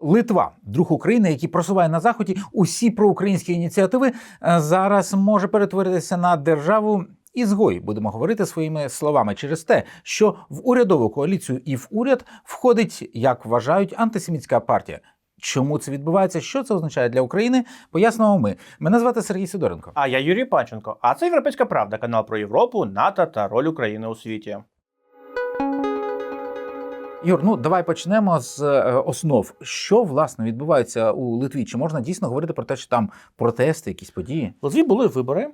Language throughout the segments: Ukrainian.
Литва, друг України, який просуває на заході усі проукраїнські ініціативи, е, зараз може перетворитися на державу. Ізгой будемо говорити своїми словами через те, що в урядову коаліцію і в уряд входить, як вважають, антисемітська партія. Чому це відбувається? Що це означає для України? Пояснимо ми. Мене звати Сергій Сидоренко. А я Юрій Панченко. А це Європейська Правда, канал про Європу, НАТО та роль України у світі. Юр, ну давай почнемо з е, основ. Що власне відбувається у Литві? Чи можна дійсно говорити про те, що там протести, якісь події? В Литві були вибори.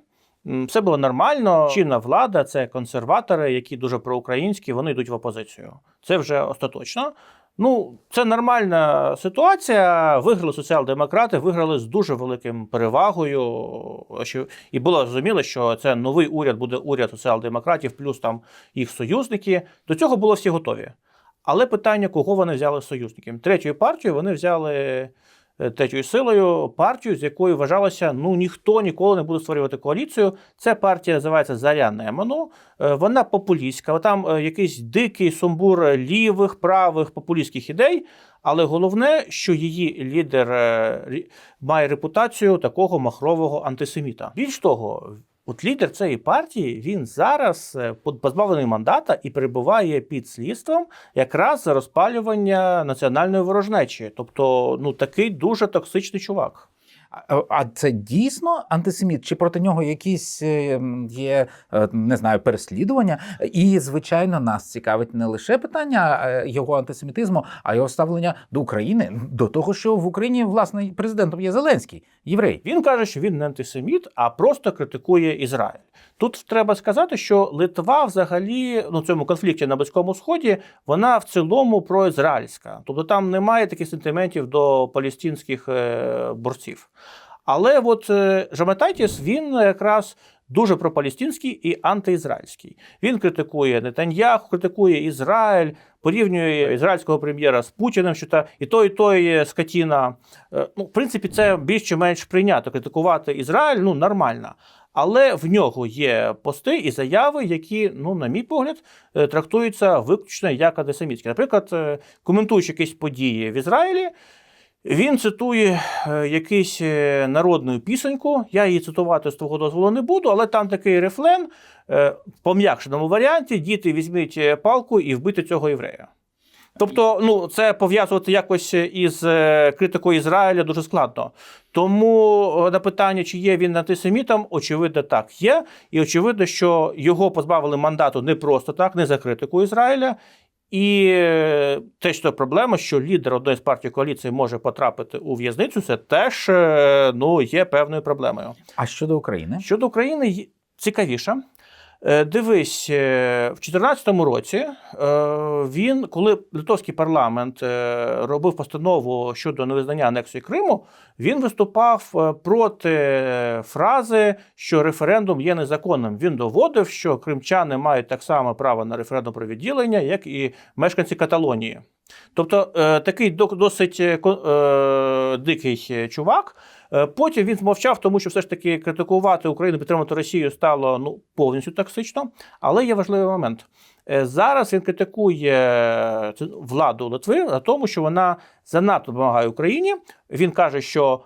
Все було нормально. Чинна влада, це консерватори, які дуже проукраїнські, вони йдуть в опозицію. Це вже остаточно. Ну, це нормальна ситуація. Виграли соціал-демократи, виграли з дуже великим перевагою. І було зрозуміло, що це новий уряд буде уряд соціал-демократів, плюс там їх союзники. До цього було всі готові. Але питання, кого вони взяли союзником? Третьою партією вони взяли е, третьою силою партію, з якою вважалося, ну ніхто ніколи не буде створювати коаліцію. Ця партія називається Заря Неману. Е, Вона популістська. Там е, якийсь дикий сумбур лівих, правих популістських ідей. Але головне, що її лідер має репутацію такого махрового антисеміта. Більш того, от лідер цієї партії він зараз е, позбавлений мандата і перебуває під слідством якраз за розпалювання національної ворожнечі. Тобто, ну такий дуже токсичний чувак. А, а це дійсно антисеміт? Чи проти нього якісь е, є е, не знаю переслідування? І звичайно, нас цікавить не лише питання е, його антисемітизму, а його ставлення до України, до того, що в Україні власне президентом є Зеленський, єврей. Він каже, що він не антисеміт, а просто критикує Ізраїль. Тут треба сказати, що Литва взагалі ну, цьому конфлікті на Близькому Сході вона в цілому проізраїльська. Тобто там немає таких сентиментів до палестинських е, борців. Але от е, Жаметайтіс він якраз дуже пропалестинський і антиізраїльський. Він критикує Нетаньяху, критикує Ізраїль, порівнює ізраїльського прем'єра з Путіним, що та і той, і той скотіна. Е, Ну, в принципі, це більш чи менш прийнято. Критикувати Ізраїль ну нормально. Але в нього є пости і заяви, які, ну, на мій погляд, е, трактуються виключно як антисемітські. Наприклад, е, коментуючи якісь події в Ізраїлі, він цитує е, якусь е, народну пісеньку. Я її цитувати з твого дозволу не буду, але там такий рефлен е, в пом'якшеному варіанті: діти візьміть е, палку і вбити цього єврея. Тобто, ну це пов'язувати якось із е, критикою Ізраїля дуже складно. Тому е, на питання, чи є він антисемітом, очевидно, так є. І очевидно, що його позбавили мандату не просто так, не за критику Ізраїля. І те, що проблема, що лідер одної з партій коаліції може потрапити у в'язницю, це теж е, ну, є певною проблемою. А щодо України? Щодо України цікавіше. Е, Дивись, е, в 2014 році е, він, коли литовський парламент робив постанову щодо невизнання анексії Криму, він виступав проти фрази, що референдум є незаконним. Він доводив, що кримчани мають так само право на референдум про відділення, як і мешканці Каталонії. Тобто такий до- досить дикий чувак. Е, Потім він змовчав, тому що все ж таки критикувати Україну, підтримувати Росію стало ну повністю токсично. Але є важливий момент. Е, Зараз він критикує е, владу Литви на тому, що вона занадто допомагає Україні. Він каже, що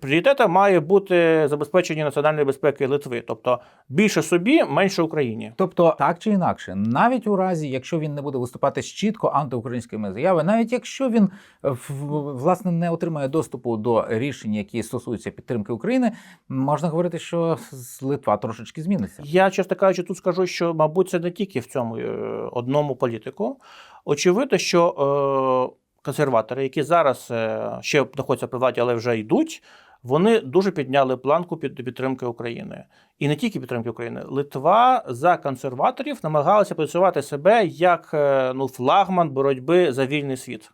пріоритетом має бути забезпечення національної безпеки Литви, тобто більше собі, менше Україні. Тобто, так чи інакше, навіть у разі, якщо він не буде виступати з чітко антиукраїнськими заявами, навіть якщо він е, власне не отримає доступу до рішень, які стосуються підтримки України, можна говорити, що Литва трошечки зміниться. Я, чесно кажучи, тут скажу, що, мабуть, це не тільки в цьому е, одному політику. Очевидно, що е, консерватори, які зараз е, ще знаходяться при владі, але вже йдуть, вони дуже підняли планку під підтримки України. І не тільки підтримки України. Литва за консерваторів намагалася працювати себе як е, ну, флагман боротьби за вільний світ.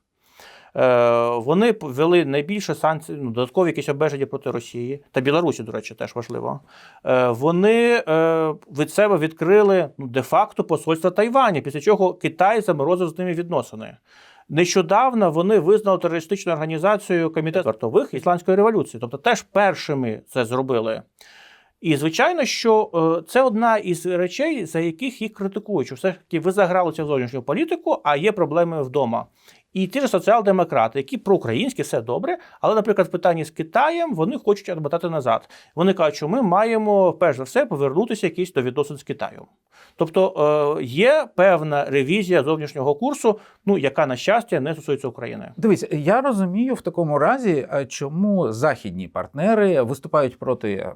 Е, Вони ввели найбільше санкцій, ну, додаткові якісь обмеження проти Росії та Білорусі, до речі, теж важливо. Вони від себе відкрили ну, де-факто посольство Тайвані, після чого Китай заморозив з ними відносини. Нещодавно вони визнали терористичну організацію Комітет вартових Ісламської революції, тобто теж першими це зробили. І звичайно, що е, це одна із речей, за яких їх критикують. Що все ж таки ви загралися в зовнішню політику, а є проблеми вдома. І ті ж соціал-демократи, які проукраїнські, все добре, але, наприклад, в питанні з Китаєм вони хочуть відмотати назад. Вони кажуть, що ми маємо перш за все повернутися якийсь до відносин з Китаєм. Тобто е, є певна ревізія зовнішнього курсу, ну яка на щастя не стосується України. Дивись, я розумію в такому разі, е, чому західні партнери виступають проти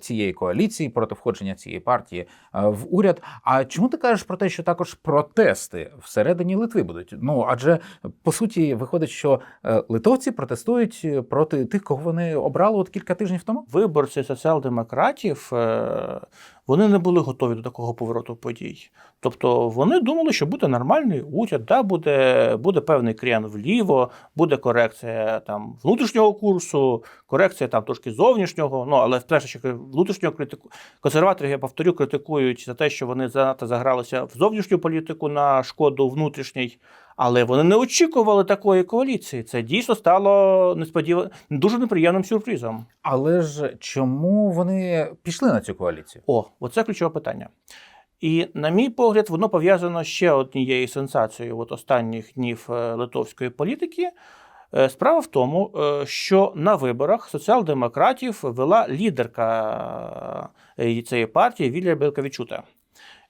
цієї коаліції, проти входження цієї партії е, в уряд. А чому ти кажеш про те, що також протести всередині Литви будуть? Ну адже по суті виходить, що е, литовці протестують е, проти тих, кого вони обрали от кілька тижнів тому. Виборці соціал-демократів е, вони не були готові до такого повороту подій. Тобто вони думали, що буде нормальний уряд, да, буде, буде певний крен вліво, буде корекція там внутрішнього курсу, корекція там трошки зовнішнього. Ну але вперше що внутрішнього критику консерватори, я повторю, критикують за те, що вони занадто загралися в зовнішню політику на шкоду внутрішній. Але вони не очікували такої коаліції. Це дійсно стало несподіваним дуже неприємним сюрпризом. Але ж чому вони пішли на цю коаліцію? О, оце ключове питання. І, на мій погляд, воно пов'язано ще однією сенсацією от останніх днів е, литовської політики. Е, Справа в тому, е, що на виборах соціал-демократів вела лідерка цієї партії Вілія Белковічута.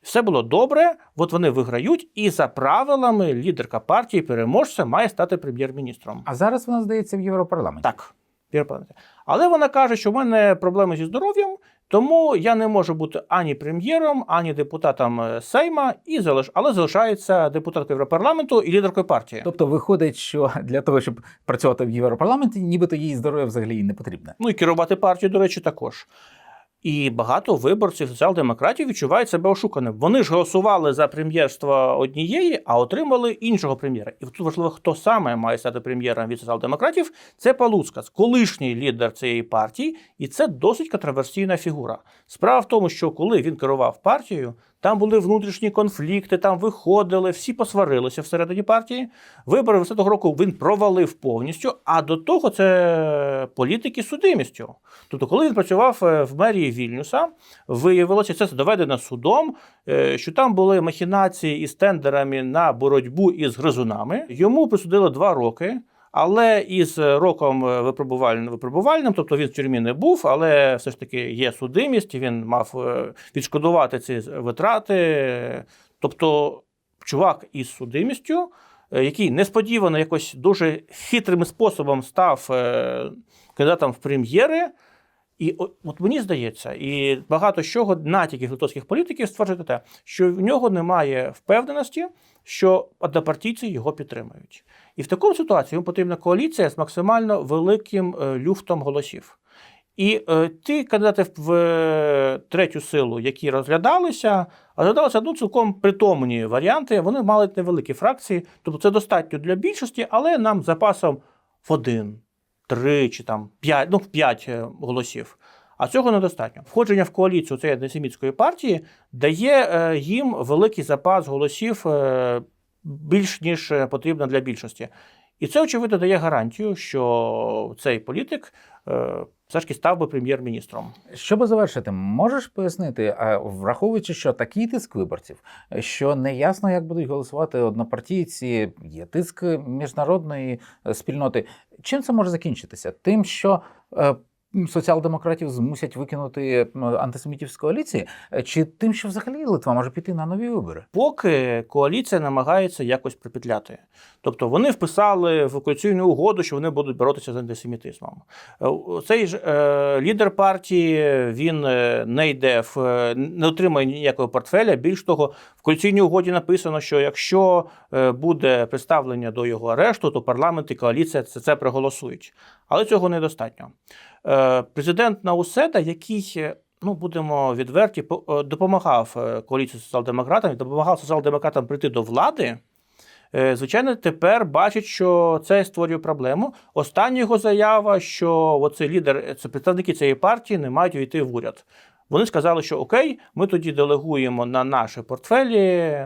Все було добре, от вони виграють, і за правилами лідерка партії переможця має стати прем'єр-міністром. А зараз вона здається в Європарламенті. Так, Європарламенті. Але вона каже, що в мене проблеми зі здоров'ям, тому я не можу бути ані прем'єром, ані депутатом е, Сейма, і залиш... але залишається депутаткою Європарламенту і лідеркою партії. Тобто виходить, що для того, щоб працювати в Європарламенті, нібито їй здоров'я взагалі не потрібне. Ну і керувати партією, до речі, також. І багато виборців соціал-демократів відчувають себе ошуканим. Вони ж голосували за прем'єрство однієї, а отримали іншого прем'єра. І тут важливо, хто саме має стати прем'єром від соціал-демократів. Це Палуцкас, колишній лідер цієї партії, і це досить контроверсійна фігура. Справа в тому, що коли він керував партією, там були внутрішні конфлікти, там виходили, всі посварилися всередині партії. Вибори 20-го року він провалив повністю. А до того це політики з судимістю. Тобто, коли він працював е, в мерії Вільнюса, виявилося, це доведено судом, е, що там були махінації із тендерами на боротьбу із гризунами. Йому присудили два роки. Але із роком випробувальним, випробувальним, тобто він в тюрмі не був, але все ж таки є судимість, він мав е, відшкодувати ці витрати. Тобто, чувак із судимістю, е, який несподівано якось дуже хитрим способом став е, кандидатом в прем'єри. І от, мені здається, і багато чого натяків литовських політиків стверджують те, що в нього немає впевненості, що однопартійці його підтримують. І в такому ситуації йому потрібна коаліція з максимально великим е, люфтом голосів. І е, ті кандидати в, е, третю силу, які розглядалися, розглядалися ну, цілком притомні варіанти. Вони мали невеликі фракції, тобто це достатньо для більшості, але нам запасом в один, три чи там п'ять, ну, в п'ять е, голосів. А цього недостатньо. Входження в коаліцію цієї антисемітської партії дає е, їм великий запас голосів е, більш ніж е, потрібно для більшості. І це, очевидно, дає гарантію, що цей політик е, все ж таки став би прем'єр-міністром. Щоб завершити, можеш пояснити, враховуючи, що такий тиск виборців, що не ясно, як будуть голосувати однопартійці, є тиск міжнародної е, спільноти. Чим це може закінчитися? Тим, що соціал-демократів змусять викинути м, антисемітів з коаліції, е, чи тим, що взагалі Литва може піти на нові вибори? Поки коаліція намагається якось припетляти. Тобто вони вписали в коаліційну угоду, що вони будуть боротися з антисемітизмом. Е, Цей ж е, лідер партії він е, не йде в е, не отримає ніякого портфеля. Більш того, в коаліційній угоді написано, що якщо е, буде представлення до його арешту, то парламент і коаліція це, це проголосують. Але цього недостатньо. Е, Президент Науседа, який. е, Ну, будемо відверті, е, допомагав коаліції соціал-демократам, допомагав соціал-демократам прийти до влади. Звичайно, тепер бачить, що це створює проблему. Остання його заява, що оцей лідер, це представники цієї партії не мають увійти в уряд. Вони сказали, що окей, ми тоді делегуємо на наші портфелі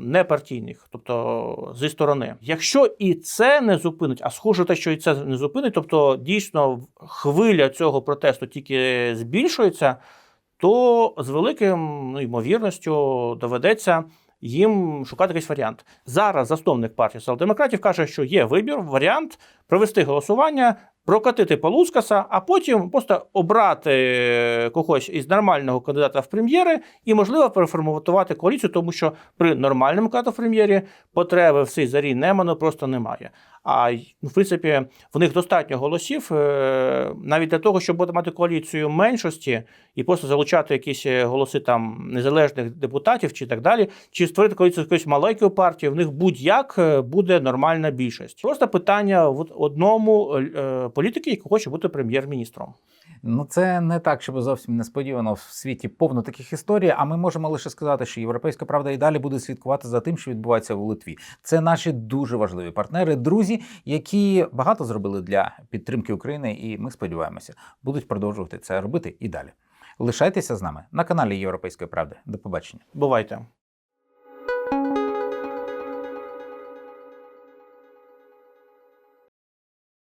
непартійних, тобто зі сторони. Якщо і це не зупинить, а схоже те, що і це не зупинить, тобто дійсно хвиля цього протесту тільки збільшується, то з великим ну, ймовірністю доведеться їм шукати якийсь варіант. Зараз засновник партії соціал-демократів каже, що є вибір, варіант провести голосування, прокатити Палускаса, а потім просто обрати когось із нормального кандидата в прем'єри і, можливо, переформатувати коаліцію, тому що при нормальному кандидату в прем'єрі потреби в цій зарі Неману просто немає. А ну, в принципі, в них достатньо голосів е, навіть для того, щоб мати коаліцію меншості і просто залучати якісь е, голоси там незалежних депутатів чи так далі, чи створити коаліцію з якоюсь маленькою партією, в них будь-як е, буде нормальна більшість. Просто питання в одному політики, який хоче бути прем'єр-міністром. Ну, це не так, щоб зовсім несподівано в світі повно таких історій. А ми можемо лише сказати, що європейська правда і далі буде слідкувати за тим, що відбувається в Литві. Це наші дуже важливі партнери, друзі, які багато зробили для підтримки України, і ми сподіваємося, будуть продовжувати це робити і далі. Лишайтеся з нами на каналі Європейської правди. До побачення. Бувайте.